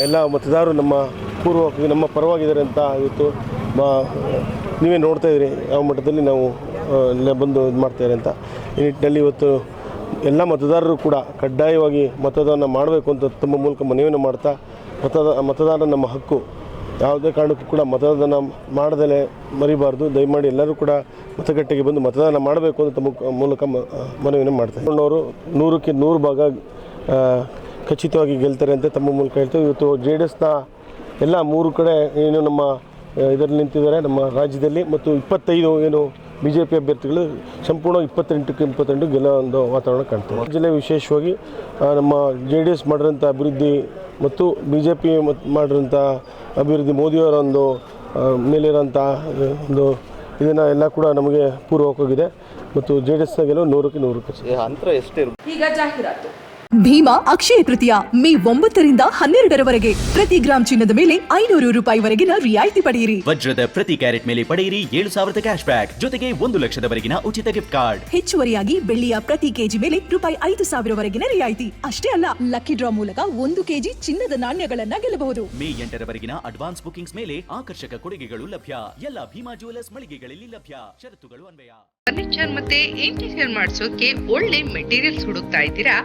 ಎಲ್ಲ ಮತದಾರರು ನಮ್ಮ ಪೂರ್ವ ನಮ್ಮ ಪರವಾಗಿದ್ದಾರೆ ಅಂತ ಇವತ್ತು ಮಾ ನೀವೇ ನೋಡ್ತಾ ಇದ್ದೀರಿ ಯಾವ ಮಟ್ಟದಲ್ಲಿ ನಾವು ಬಂದು ಇದು ಮಾಡ್ತಾಯಿದ್ದಾರೆ ಅಂತ. ಈ ನಿಟ್ಟಿನಲ್ಲಿ ಇವತ್ತು ಎಲ್ಲ ಮತದಾರರು ಕೂಡ ಕಡ್ಡಾಯವಾಗಿ ಮತದಾನ ಮಾಡಬೇಕು ಅಂತ ತಮ್ಮ ಮೂಲಕ ಮನವಿಯನ್ನು ಮಾಡ್ತಾ, ಮತದ ಮತದಾನ ನಮ್ಮ ಹಕ್ಕು, ಯಾವುದೇ ಕಾರಣಕ್ಕೂ ಕೂಡ ಮತದಾನ ಮಾಡದಲೇ ಮರಿಬಾರ್ದು. ದಯಮಾಡಿ ಎಲ್ಲರೂ ಕೂಡ ಮತಗಟ್ಟೆಗೆ ಬಂದು ಮತದಾನ ಮಾಡಬೇಕು ಅಂತ ಮೂಲಕ ಮನವಿಯನ್ನು ಮಾಡ್ತಾರೆ ಅವರು ನೂರಕ್ಕೆ ನೂರು ಭಾಗ ಖಚಿತವಾಗಿ ಗೆಲ್ತಾರೆ ಅಂತ ತಮ್ಮ ಮೂಲಕ ಹೇಳ್ತೇವೆ. ಇವತ್ತು ಜೆ ಡಿ ಎಸ್ನ ಎಲ್ಲ ಮೂರು ಕಡೆ ಏನು ನಮ್ಮ ಇದರಲ್ಲಿ ನಿಂತಿದ್ದಾರೆ ನಮ್ಮ ರಾಜ್ಯದಲ್ಲಿ. ಮತ್ತು ಇಪ್ಪತ್ತೈದು ಏನು ಬಿ ಜೆ ಪಿ ಅಭ್ಯರ್ಥಿಗಳು ಸಂಪೂರ್ಣ ಇಪ್ಪತ್ತೆಂಟಕ್ಕೆ ಇಪ್ಪತ್ತೆಂಟು ಗೆಲ್ಲೋ ಒಂದು ವಾತಾವರಣ ಕಾಣ್ತದೆ. ಜಿಲ್ಲೆ ವಿಶೇಷವಾಗಿ ನಮ್ಮ ಜೆ ಡಿ ಎಸ್ ಮಾಡಿರೋಂಥ ಅಭಿವೃದ್ಧಿ ಮತ್ತು ಬಿ ಜೆ ಪಿ ಮಾಡಿರೋಂಥ ಅಭಿವೃದ್ಧಿ ಮೋದಿಯವರ ಒಂದು ಮೇಲಿರೋಂಥ ಒಂದು ಇದನ್ನು ಎಲ್ಲ ಕೂಡ ನಮಗೆ ಪೂರ್ವಕವಾಗಿದೆ ಮತ್ತು ಜೆ ಡಿ ಎಸ್ನ ಗೆಲುವು ನೂರಕ್ಕೆ ನೂರು ಈಗ ಜಾಹೀರಾತು. ಭೀಮಾ ಅಕ್ಷಯ ತೃತೀಯ ಮೇ ಒಂಬತ್ತರಿಂದ ಹನ್ನೆರಡರವರೆಗೆ. ಪ್ರತಿ ಗ್ರಾಂ ಚಿನ್ನದ ಮೇಲೆ ಐನೂರು ರೂಪಾಯಿವರೆಗಿನ ರಿಯಾಯಿತಿ ಪಡೆಯಿರಿ. ವಜ್ರದ ಪ್ರತಿ ಕ್ಯಾರೆಟ್ ಮೇಲೆ ಪಡೆಯಿರಿ ಏಳು ಸಾವಿರದ ಕ್ಯಾಶ್ ಬ್ಯಾಕ್. ಜೊತೆಗೆ ಒಂದು ಲಕ್ಷದವರೆಗಿನ ಉಚಿತ ಗಿಫ್ಟ್ ಕಾರ್ಡ್ ಹೆಚ್ಚುವರಿಯಾಗಿ ಬೆಳ್ಳಿಯ ಪ್ರತಿ ಕೆಜಿ ಮೇಲೆ ರೂಪಾಯಿ ಐದು ಸಾವಿರವರೆಗಿನ ರಿಯಾಯಿತಿ. ಅಷ್ಟೇ ಅಲ್ಲ ಲಕ್ಕಿ ಡ್ರಾ ಮೂಲಕ ಒಂದು ಕೆಜಿ ಚಿನ್ನದ ನಾಣ್ಯಗಳನ್ನ ಗೆಲ್ಲಬಹುದು. ಮೇ ಎಂಟರವರೆಗಿನ ಅಡ್ವಾನ್ಸ್ ಬುಕಿಂಗ್ಸ್ ಮೇಲೆ ಆಕರ್ಷಕ ಕೊಡುಗೆಗಳು ಲಭ್ಯ. ಎಲ್ಲ ಭೀಮಾ ಜುವೆಲರ್ಸ್ ಮಳಿಗೆಗಳಲ್ಲಿ ಲಭ್ಯ. ಷರತ್ತುಗಳು ಅನ್ವಯ. ಫರ್ನಿಚರ್ ಮತ್ತೆ ಇಂಟೀರಿಯರ್ ಮಾಡಿಸೋಕೆ ಒಳ್ಳೆ ಮೆಟೀರಿಯಲ್ಸ್ ಹುಡುಕ್ತಾ ಇದ್ದೀರಾ?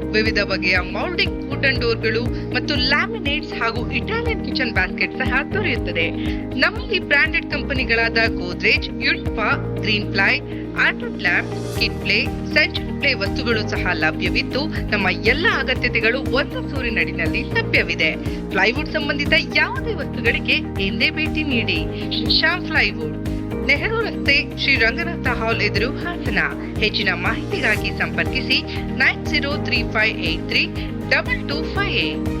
ವಿವಿಧ ಬಗೆಯ ಮೌಲ್ಡಿಂಗ್ ವುಡನ್ ಡೋರ್ಗಳು ಮತ್ತು ಲ್ಯಾಮಿನೇಟ್ಸ್ ಹಾಗೂ ಇಟಾಲಿಯನ್ ಕಿಚನ್ ಬ್ಯಾಸ್ಕೆಟ್ ಸಹ ದೊರೆಯುತ್ತದೆ. ನಮ್ಮಲ್ಲಿ ಬ್ರಾಂಡೆಡ್ ಕಂಪನಿಗಳಾದ ಗೋದ್ರೇಜ್ ಯುಲ್ಫಾ green ply ಆರ್ಟನ್ lab kit ply century ply ವಸ್ತುಗಳು ಸಹ ಲಭ್ಯವಿದ್ದು, ನಮ್ಮ ಎಲ್ಲ ಅಗತ್ಯತೆಗಳು ಒಂದು ಸೂರಿನಡಿನಲ್ಲಿ ಲಭ್ಯವಿದೆ. ಪ್ಲೈವುಡ್ ಸಂಬಂಧಿತ ಯಾವುದೇ ವಸ್ತುಗಳಿಗೆ ಎಂದೇ ಭೇಟಿ ನೀಡಿ. ಶಾಮ್ ಪ್ಲೈವುಡ್ ನೆಹರು ರಸ್ತೆ ಶ್ರೀ ರಂಗನಾಥ ಹಾಲ್ ಎದುರು ಹಾಸನ. ಹೆಚ್ಚಿನ ಮಾಹಿತಿಗಾಗಿ ಸಂಪರ್ಕಿಸಿ nine zero three five eight three double two five eight.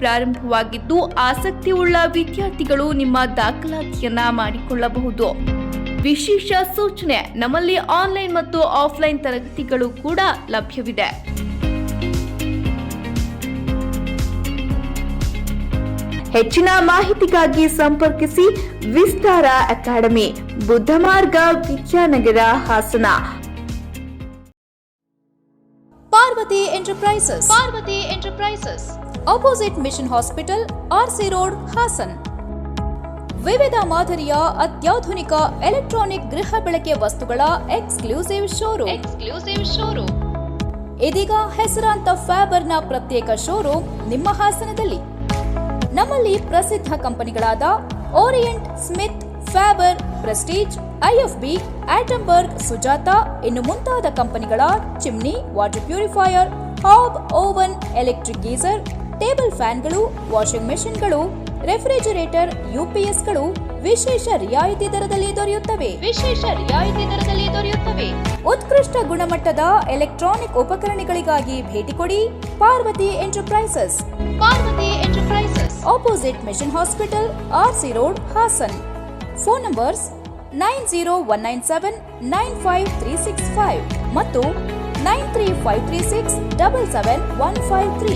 ಪ್ರಾರಂಭವಾಗಿದ್ದು, ಆಸಕ್ತಿಯುಳ್ಳ ವಿದ್ಯಾರ್ಥಿಗಳು ನಿಮ್ಮ ದಾಖಲಾತಿಯನ್ನ ಮಾಡಿಕೊಳ್ಳಬಹುದು. ವಿಶೇಷ ಸೂಚನೆ ನಮ್ಮಲ್ಲಿ ಆನ್ಲೈನ್ ಮತ್ತು ಆಫ್ಲೈನ್ ತರಗತಿಗಳು ಕೂಡ ಲಭ್ಯವಿದೆ. ಹೆಚ್ಚಿನ ಮಾಹಿತಿಗಾಗಿ ಸಂಪರ್ಕಿಸಿ Vistara academy, Buddhamarga Vidyanagar Hassan. Parvathi enterprises. Parvathi enterprises. Opposite mission hospital RC road Hassan ವಿವಿಧ ಮಾದರಿಯ ಅತ್ಯಾಧುನಿಕ ಎಲೆಕ್ಟ್ರಾನಿಕ್ ಗೃಹ ಬಳಕೆ ವಸ್ತುಗಳ ಎಕ್ಸ್ಕ್ಲೂಸಿವ್ ಶೋರೂಮ್ ಎಕ್ಸ್ಕ್ಲೂಸಿವ್ ಶೋರೂಮ್ ಇದೀಗ ಹೆಸರಾಂತ ಫ್ಯಾಬರ್ನ ಪ್ರತ್ಯೇಕ ಶೋರೂಮ್ ನಿಮ್ಮ ಹಾಸನದಲ್ಲಿ. ನಮ್ಮಲ್ಲಿ ಪ್ರಸಿದ್ಧ ಕಂಪನಿಗಳಾದ Orient Smith Faber Prestige IFB Atomberg Sujata ಇನ್ನು ಮುಂತಾದ ಕಂಪನಿಗಳ chimney water purifier hob oven electric geyser table ಫ್ಯಾನ್ಗಳು washing ಮೆಷಿನ್ಗಳು ರೆಫ್ರಿಜರೇಟರ್ ಯುಪಿಎಸ್ಗಳು ವಿಶೇಷ ರಿಯಾಯಿತಿ ದರದಲ್ಲಿ ದೊರೆಯುತ್ತವೆ. ವಿಶೇಷ ರಿಯಾಯಿತಿ ದರದಲ್ಲಿ ದೊರೆಯುತ್ತವೆ. ಉತ್ಕೃಷ್ಟ ಗುಣಮಟ್ಟದ ಎಲೆಕ್ಟ್ರಾನಿಕ್ ಉಪಕರಣಗಳಿಗಾಗಿ ಭೇಟಿ ಕೊಡಿ Parvathi enterprises. Parvathi enterprises. Opposite mission hospital RC road Hassan phone numbers nine zero one nine seven nine five three six five ಮತ್ತು nine three five three six double seven one five three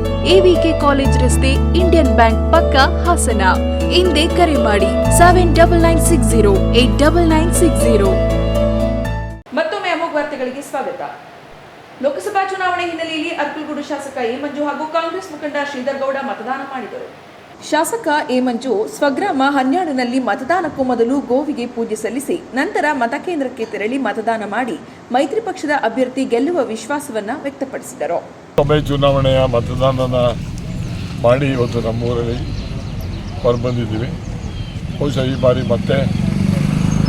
AVK college ರಸ್ತೆ Indian bank ಪಕ್ಕ ಹಾಸನ. ಹಿಂದೆ ಕರೆ ಮಾಡಿ seven double nine six zero eight double nine six zero ಮತ್ತೊಮ್ಮೆ ಅಮೋಘ ವಾರ್ತೆಗಳಿಗೆ ಸ್ವಾಗತ. ಲೋಕಸಭಾ ಚುನಾವಣೆ ಹಿನ್ನೆಲೆಯಲ್ಲಿ ಅರ್ಕಲ್ಗೂಡು ಶಾಸಕ ಎ ಮಂಜು ಹಾಗೂ ಕಾಂಗ್ರೆಸ್ ಮುಖಂಡ ಶ್ರೀಧರ್ ಗೌಡ ಮತದಾನ ಮಾಡಿದರು. ಶಾಸಕ ಎ ಮಂಜು ಸ್ವಗ್ರಾಮ ಹನ್ನೆರಡನಲ್ಲಿ ಮತದಾನಕ್ಕೂ ಮೊದಲು ಗೋವಿಗೆ ಪೂಜೆ ಸಲ್ಲಿಸಿ ನಂತರ ಮತಕೇಂದ್ರಕ್ಕೆ ತೆರಳಿ ಮತದಾನ ಮಾಡಿ ಮೈತ್ರಿ ಪಕ್ಷದ ಅಭ್ಯರ್ಥಿ ಗೆಲ್ಲುವ ವಿಶ್ವಾಸವನ್ನು ವ್ಯಕ್ತಪಡಿಸಿದರು. ಸಭೆ ಚುನಾವಣೆಯ ಮತದಾನನ ಮಾಡಿ ಇವತ್ತು ನಮ್ಮೂರಲ್ಲಿ ಹೊರಬಂದಿದ್ದೀವಿ. ಬಹುಶಃ ಈ ಬಾರಿ ಮತ್ತೆ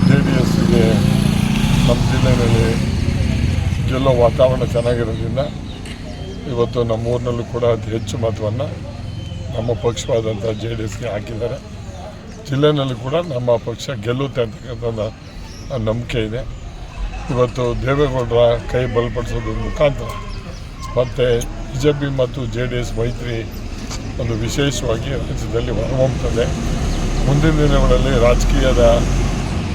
ಜೆ ಡಿ ಎಸ್ಗೆ ನಮ್ಮ ಜಿಲ್ಲೆಯಲ್ಲಿ ಗೆಲ್ಲೋ ವಾತಾವರಣ ಚೆನ್ನಾಗಿರೋದ್ರಿಂದ ಇವತ್ತು ನಮ್ಮೂರಿನಲ್ಲೂ ಕೂಡ ಅತಿ ಹೆಚ್ಚು ಮತವನ್ನು ನಮ್ಮ ಪಕ್ಷವಾದಂಥ ಜೆ ಡಿ ಎಸ್ಗೆ ಹಾಕಿದ್ದಾರೆ. ಜಿಲ್ಲೆನಲ್ಲಿ ಕೂಡ ನಮ್ಮ ಪಕ್ಷ ಗೆಲ್ಲುತ್ತೆ ಅಂತಕ್ಕಂಥ ನಂಬಿಕೆ ಇದೆ. ಇವತ್ತು ದೇವೇಗೌಡರ ಕೈ ಬಲಪಡಿಸೋದ್ರ ಮುಖಾಂತರ ಮತ್ತು ಬಿ ಜೆ ಪಿ ಮತ್ತು ಜೆ ಡಿ ಎಸ್ ಮೈತ್ರಿ ಒಂದು ವಿಶೇಷವಾಗಿ ರಾಜ್ಯದಲ್ಲಿ ಹೊರಹೊಮ್ಮುತ್ತದೆ ಮುಂದಿನ ದಿನಗಳಲ್ಲಿ ರಾಜಕೀಯದ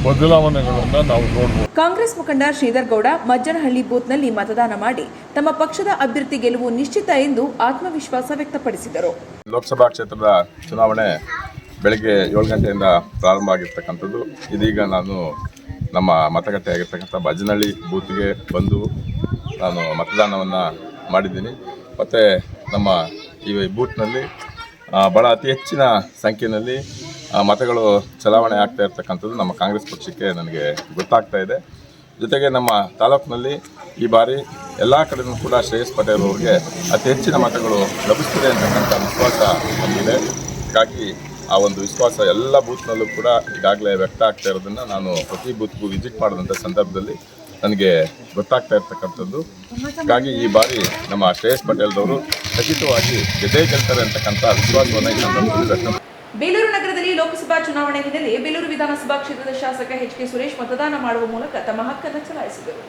ಬದಲಾವಣೆಗಳನ್ನು ನಾವು ನೋಡಬಹುದು ಕಾಂಗ್ರೆಸ್ ಮುಖಂಡ ಶ್ರೀಧರ್ ಗೌಡ ಮಜ್ಜನಹಳ್ಳಿ ಬೂತ್ನಲ್ಲಿ ಮತದಾನ ಮಾಡಿ ತಮ್ಮ ಪಕ್ಷದ ಅಭ್ಯರ್ಥಿ ಗೆಲುವು ನಿಶ್ಚಿತ ಎಂದು ಆತ್ಮವಿಶ್ವಾಸ ವ್ಯಕ್ತಪಡಿಸಿದರು. ಲೋಕಸಭಾ ಕ್ಷೇತ್ರದ ಚುನಾವಣೆ ಬೆಳಗ್ಗೆ ಏಳು ಗಂಟೆಯಿಂದ ಪ್ರಾರಂಭ ಆಗಿರ್ತಕ್ಕಂಥದ್ದು. ಇದೀಗ ನಾನು ನಮ್ಮ ಮತಗಟ್ಟೆ ಆಗಿರ್ತಕ್ಕಂಥ ಬಜನಹಳ್ಳಿ ಬೂತ್ಗೆ ಬಂದು ನಾನು ಮತದಾನವನ್ನು ಮಾಡಿದ್ದೀನಿ. ಮತ್ತು ನಮ್ಮ ಈ ಬೂತ್ನಲ್ಲಿ ಭಾಳ ಅತಿ ಹೆಚ್ಚಿನ ಸಂಖ್ಯೆಯಲ್ಲಿ ಮತಗಳು ಚಲಾವಣೆ ಆಗ್ತಾ ಇರ್ತಕ್ಕಂಥದ್ದು ನಮ್ಮ ಕಾಂಗ್ರೆಸ್ ಪಕ್ಷಕ್ಕೆ ನನಗೆ ಗೊತ್ತಾಗ್ತಾ ಇದೆ. ಜೊತೆಗೆ ನಮ್ಮ ತಾಲೂಕಿನಲ್ಲಿ ಈ ಬಾರಿ ಎಲ್ಲ ಕಡೆಯೂ ಕೂಡ ಶ್ರೇಯಸ್ ಪಟೇಲ್ ಅವರಿಗೆ ಅತಿ ಹೆಚ್ಚಿನ ಮತಗಳು ಲಭಿಸ್ತದೆ ಅಂತಕ್ಕಂಥ ವಿಶ್ವಾಸ ನಮಗಿದೆ. ಹಾಗಾಗಿ ಆ ಒಂದು ವಿಶ್ವಾಸ ಎಲ್ಲ ಬೂತ್ನಲ್ಲೂ ಕೂಡ ಈಗಾಗಲೇ ವ್ಯಕ್ತ ಆಗ್ತಾ ಇರೋದನ್ನು ನಾನು ಪ್ರತಿ ಬೂತ್ಗೂ ವಿಸಿಟ್ ಮಾಡಿದಂಥ ಸಂದರ್ಭದಲ್ಲಿ ನನಗೆ ಗೊತ್ತಾಗ್ತಾ ಇರ್ತಕ್ಕಂಥದ್ದು. ಹಾಗಾಗಿ ಈ ಬಾರಿ ನಮ್ಮ ಶ್ರೇಯಸ್ ಪಟೇಲ್ರವರು ಖಚಿತವಾಗಿ ಗೆದ್ದೇ ಗೆಲ್ತಾರೆ ಅಂತಕ್ಕಂಥ ವಿಶ್ವಾಸವನ್ನು ಈ ಸಂದರ್ಭದಲ್ಲಿ ಬೇಲೂರು ನಗರದಲ್ಲಿ ಲೋಕಸಭಾ ಚುನಾವಣೆ ಹಿನ್ನೆಲೆ ಬೇಲೂರು ವಿಧಾನಸಭಾ ಕ್ಷೇತ್ರದ ಶಾಸಕ ಎಚ್ ಕೆ ಸುರೇಶ್ ಮತದಾನ ಮಾಡುವ ಮೂಲಕ ತಮ್ಮ ಹಕ್ಕನ್ನು ಚಲಾಯಿಸಿದರು.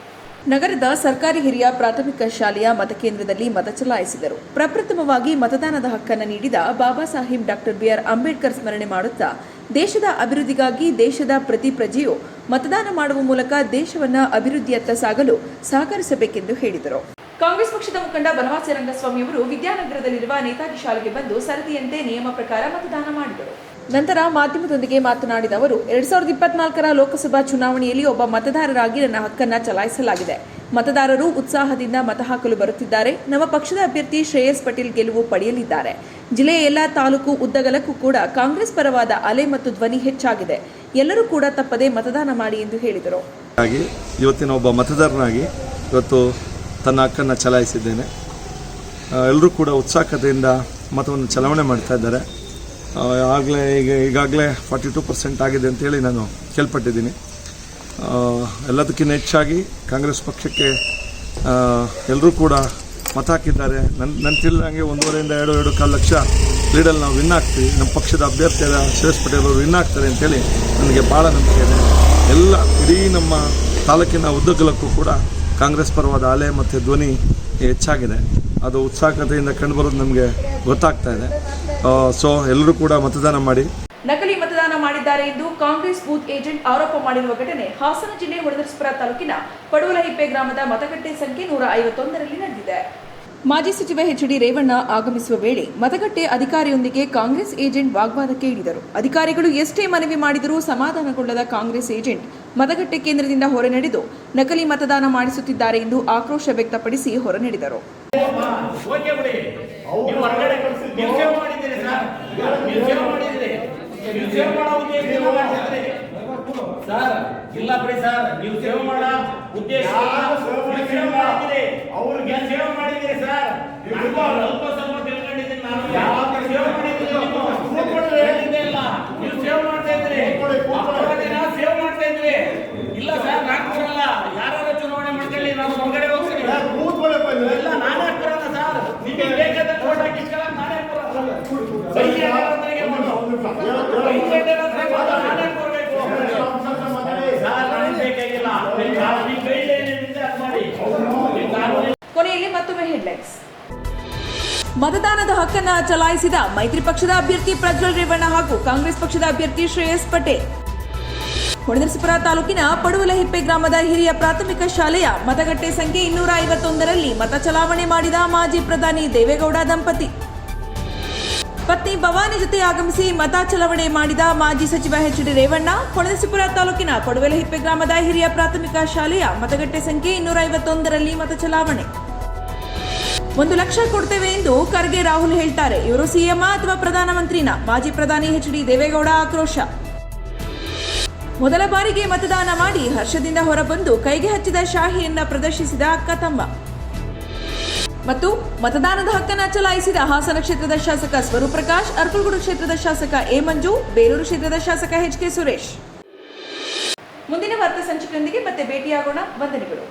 ನಗರದ ಸರ್ಕಾರಿ ಹಿರಿಯ ಪ್ರಾಥಮಿಕ ಶಾಲೆಯ ಮತಕೇಂದ್ರದಲ್ಲಿ ಮತ ಚಲಾಯಿಸಿದರು. ಪ್ರಪ್ರಥಮವಾಗಿ ಮತದಾನದ ಹಕ್ಕನ್ನು ನೀಡಿದ Baba Saheb doctor B R Ambedkar ಸ್ಮರಣೆ ಮಾಡುತ್ತಾ ದೇಶದ ಅಭಿವೃದ್ಧಿಗಾಗಿ ದೇಶದ ಪ್ರತಿ ಪ್ರಜೆಯು ಮತದಾನ ಮಾಡುವ ಮೂಲಕ ದೇಶವನ್ನು ಅಭಿವೃದ್ಧಿಯತ್ತ ಸಾಗಲು ಸಹಕರಿಸಬೇಕೆಂದು ಹೇಳಿದರು. ಕಾಂಗ್ರೆಸ್ ಪಕ್ಷದ ಮುಖಂಡ ಬನವಾಸಿ ರಂಗಸ್ವಾಮಿ ಅವರು ವಿದ್ಯಾನಗರದಲ್ಲಿರುವ ನೇತಾಜಿ ಶಾಲೆಗೆ ಬಂದು ಸರದಿಯಂತೆ ನಿಯಮ ಪ್ರಕಾರ ಮತದಾನ ಮಾಡಿದರು. ನಂತರ ಮಾಧ್ಯಮದೊಂದಿಗೆ ಮಾತನಾಡಿದ ಅವರು, ಎರಡ್ ಸಾವಿರದ ಇಪ್ಪತ್ನಾಲ್ಕರ ಲೋಕಸಭಾ ಚುನಾವಣೆಯಲ್ಲಿ ಒಬ್ಬ ಮತದಾರರಾಗಿ ನನ್ನ ಹಕ್ಕನ್ನು ಚಲಾಯಿಸಲಾಗಿದೆ. ಮತದಾರರು ಉತ್ಸಾಹದಿಂದ ಮತ ಹಾಕಲು ಬರುತ್ತಿದ್ದಾರೆ. ನಮ್ಮ ಪಕ್ಷದ ಅಭ್ಯರ್ಥಿ ಶ್ರೇಯಸ್ ಪಟೇಲ್ ಗೆಲುವು ಪಡೆಯಲಿದ್ದಾರೆ. ಜಿಲ್ಲೆಯ ಎಲ್ಲಾ ತಾಲೂಕು ಉದ್ದಗಲಕ್ಕೂ ಕೂಡ ಕಾಂಗ್ರೆಸ್ ಪರವಾದ ಅಲೆ ಮತ್ತು ಧ್ವನಿ ಹೆಚ್ಚಾಗಿದೆ. ಎಲ್ಲರೂ ಕೂಡ ತಪ್ಪದೆ ಮತದಾನ ಮಾಡಿ ಎಂದು ಹೇಳಿದರು. ಇವತ್ತಿನ ಒಬ್ಬ ಮತದಾರನಾಗಿ ಇವತ್ತು ತನ್ನ ಹಕ್ಕನ್ನು ಚಲಾಯಿಸಿದ್ದೇನೆ. ಎಲ್ಲರೂ ಕೂಡ ಉತ್ಸಾಹದಿಂದ ಮತವನ್ನು ಚಲಾವಣೆ ಮಾಡ್ತಾ ಇದ್ದಾರೆ. ಆಗಲೇ ಈಗ ಈಗಾಗಲೇ ಫಾರ್ಟಿ ಟು ಪರ್ಸೆಂಟ್ ಆಗಿದೆ ಅಂತೇಳಿ ನಾನು ಕೇಳ್ಪಟ್ಟಿದ್ದೀನಿ. ಎಲ್ಲದಕ್ಕಿಂತ ಹೆಚ್ಚಾಗಿ ಕಾಂಗ್ರೆಸ್ ಪಕ್ಷಕ್ಕೆ ಎಲ್ಲರೂ ಕೂಡ ಮತ ಹಾಕಿದ್ದಾರೆ. ನನ್ನ ನನ್ನ ತಿಳಿದಂಗೆ ಒಂದೂವರೆಯಿಂದ ಎರಡು ಎರಡು ಕಾಲು ಲಕ್ಷ ಲೀಡಲ್ಲಿ ನಾವು ವಿನ್ ಆಗ್ತೀವಿ. ನಮ್ಮ ಪಕ್ಷದ ಅಭ್ಯರ್ಥಿಯಾದ ಸುರೇಶ್ ಪಟೇಲ್ ಅವರು ವಿನ್ ಆಗ್ತಾರೆ ಅಂತೇಳಿ ನನಗೆ ಭಾಳ ನಂಬಿಕೆ ಇದೆ. ಎಲ್ಲ ಇಡೀ ನಮ್ಮ ತಾಲೂಕಿನ ಉದ್ದಗಲಕ್ಕೂ ಕೂಡ ಕಾಂಗ್ರೆಸ್ ಪರವಾದ ಅಲೆ ಮತ್ತು ಧ್ವನಿ ಹೆಚ್ಚಾಗಿದೆ. ಅದು ಉತ್ಸಾಹಕತೆಯಿಂದ ಕಂಡುಬರೋದು ನಮಗೆ ಗೊತ್ತಾಗ್ತಾ ಇದೆ. ಸೊ ಎಲ್ಲರೂ ಕೂಡ ಮತದಾನ ಮಾಡಿ. ನಕಲಿ ಮತದಾನ ಮಾಡಿದ್ದಾರೆ ಎಂದು ಕಾಂಗ್ರೆಸ್ ಬೂತ್ ಏಜೆಂಟ್ ಆರೋಪ ಮಾಡಿರುವ ಘಟನೆ ಹಾಸನ ಜಿಲ್ಲೆ ಹೊಡೆದರ್ಸ್ಪುರ ತಾಲೂಕಿನ ಪಡುವಲಹಿಪ್ಪೆ ಗ್ರಾಮದ ಮತಗಟ್ಟೆ ಸಂಖ್ಯೆ ನೂರ ಐವತ್ತೊಂದರಲ್ಲಿ ನಡೆದಿದೆ. ಮಾಜಿ ಸಚಿವ ಎಚ್ ಡಿ ರೇವಣ್ಣ ಆಗಮಿಸುವ ವೇಳೆ ಮತಗಟ್ಟೆ ಅಧಿಕಾರಿಯೊಂದಿಗೆ ಕಾಂಗ್ರೆಸ್ ಏಜೆಂಟ್ ವಾಗ್ವಾದಕ್ಕೆ ಇಳಿದರು. ಅಧಿಕಾರಿಗಳು ಎಷ್ಟೇ ಮನವಿ ಮಾಡಿದರೂ ಸಮಾಧಾನಗೊಳ್ಳದ ಕಾಂಗ್ರೆಸ್ ಏಜೆಂಟ್ ಮತಗಟ್ಟೆ ಕೇಂದ್ರದಿಂದ ಹೊರ ನಡೆದು ನಕಲಿ ಮತದಾನ ಮಾಡಿಸುತ್ತಿದ್ದಾರೆ ಎಂದು ಆಕ್ರೋಶ ವ್ಯಕ್ತಪಡಿಸಿ ಹೊರ ನಡೆದರು. ಮಾಡಿದ್ದೀರಿ ಸರ್. ನೀವು ಸೇವ್ ಮಾಡೋ ಮಾಡಿದ್ದೀರಿ ಸರ್ ಇಲ್ಲ ಬಿಡಿ ಸರ್ ನೀವು ಸೇವ್ ಮಾಡೋ ಉದ್ದೇಶ ಸೇವ್ ಮಾಡಿದ್ದೀರಿ. ಅವ್ರಿಗೆ ಸೇವ್ ಮಾಡಿದಿರಿ ಸರ್. ಸ್ವಲ್ಪ ತಿಳ್ಕೊಂಡಿದ್ದೀನಿ ನಾನು ಸೇವ್ ಮಾಡಿದ್ದೀರಿ ನೀವು ಹೇಳಿದ್ದೇ ಇಲ್ಲ ನೀವು ಸೇವ್ ಮಾಡ್ತಾ ಇದ್ರಿ ಅಪರಾಧಿನ ಸೇವ್ ಮಾಡ್ತಾ ಇದ್ರಿ ಇಲ್ಲ ಸರ್ ನಾನು ಬರಲ್ಲ ಯಾರು ಚುನಾವಣೆ ಮಾಡ್ಕೊಳ್ಳಿ ನಾನು ಹೊರಗಡೆ ಹೋಗ್ತೀನಿ ಇಲ್ಲ ನಾನೇ ಬರಲ್ಲ ಸರ್ ನಿಮಗೆ ಬೇಕಾದ ಓಟ್ ಹಾಕಿಸ್ಕೊಳ್ಳೋಕೆ ನಾನೇ ಬರಲ್ಲ ಬೈಕ್ ಏನಾದ್ರಿಗೆ ಮಾಡು. ಬೈಕ್ ಏನಾದ್ರಿಗೆ ಮಾಡು, ನಾನೇ ಬರ್ಬೇಕು. ಸರ್, ನನಗೆ ಬೇಕಾಗಿಲ್ಲ ಈ ಗೈಡ್ ಏನಿದೆ ಅದು ಮಾಡಿ ಈ ಕಾನೂನು ಕೊನೆಯಲ್ಲಿ ಮತ್ತೊಮ್ಮೆ ಹೆಡ್ಲೈನ್ಸ್ ಮತದಾನದ ಹಕ್ಕನ್ನ ಚಲಾಯಿಸಿದ ಮೈತ್ರಿ ಪಕ್ಷದ ಅಭ್ಯರ್ಥಿ ಪ್ರಜ್ವಲ್ ರೇವಣ್ಣ ಹಾಗೂ ಕಾಂಗ್ರೆಸ್ ಪಕ್ಷದ ಅಭ್ಯರ್ಥಿ ಶ್ರೇಯಸ್ ಪಟೇಲ್. ಹೊಳೆನರಸೀಪುರ ತಾಲೂಕಿನ ಪಡುವಲಹಿಪ್ಪೆ ಗ್ರಾಮದ ಹಿರಿಯ ಪ್ರಾಥಮಿಕ ಶಾಲೆಯ ಮತಗಟ್ಟೆ ಸಂಖ್ಯೆ ಇನ್ನೂರ ಐವತ್ತೊಂದರಲ್ಲಿ ಮತ ಚಲಾವಣೆ ಮಾಡಿದ ಮಾಜಿ ಪ್ರಧಾನಿ ದೇವೇಗೌಡ ದಂಪತಿ. ಪತ್ನಿ ಭವಾನಿ ಜೊತೆ ಆಗಮಿಸಿ ಮತ ಚಲಾವಣೆ ಮಾಡಿದ ಮಾಜಿ ಸಚಿವ ಎಚ್ ಡಿ ರೇವಣ್ಣ ಹೊಳೆನರಸೀಪುರ ತಾಲೂಕಿನ ಪಡುವೆಲಹಿಪ್ಪೆ ಗ್ರಾಮದ ಹಿರಿಯ ಪ್ರಾಥಮಿಕ ಶಾಲೆಯ ಮತಗಟ್ಟೆ ಸಂಖ್ಯೆ ಇನ್ನೂರ ಐವತ್ತೊಂದರಲ್ಲಿ ಮತ ಚಲಾವಣೆ. ಒಂದು ಲಕ್ಷ ಕೊಡ್ತೇವೆ ಎಂದು ಖರ್ಗೆ ರಾಹುಲ್ ಹೇಳ್ತಾರೆ. ಇವರು ಸಿಎಂ ಅಥವಾ ಪ್ರಧಾನಮಂತ್ರಿನ? ಮಾಜಿ ಪ್ರಧಾನಿ ಎಚ್ ಡಿ ದೇವೇಗೌಡ ಆಕ್ರೋಶ. ಮೊದಲ ಬಾರಿಗೆ ಮತದಾನ ಮಾಡಿ ಹರ್ಷದಿಂದ ಹೊರಬಂದು ಕೈಗೆ ಹಚ್ಚಿದ ಶಾಹಿಯನ್ನ ಪ್ರದರ್ಶಿಸಿದ ಅಕ್ಕ ತಮ್ಮ ಮತ್ತು ಮತದಾನದ ಹಕ್ಕನ್ನು ಚಲಾಯಿಸಿದ ಹಾಸನ ಕ್ಷೇತ್ರದ ಶಾಸಕ ಸ್ವರೂಪ್ ಪ್ರಕಾಶ್ ಅರ್ಕಲ್ಗೂಡು ಕ್ಷೇತ್ರದ ಶಾಸಕ ಎ ಮಂಜು ಬೇಲೂರು ಕ್ಷೇತ್ರದ ಶಾಸಕ ಎಚ್ ಕೆ ಸುರೇಶ್. ಮುಂದಿನ ವಾರ್ತಾ ಸಂಚಿಕೆಯೊಂದಿಗೆ ಮತ್ತೆ ಭೇಟಿಯಾಗೋಣ. ವಂದನೆಗಳು.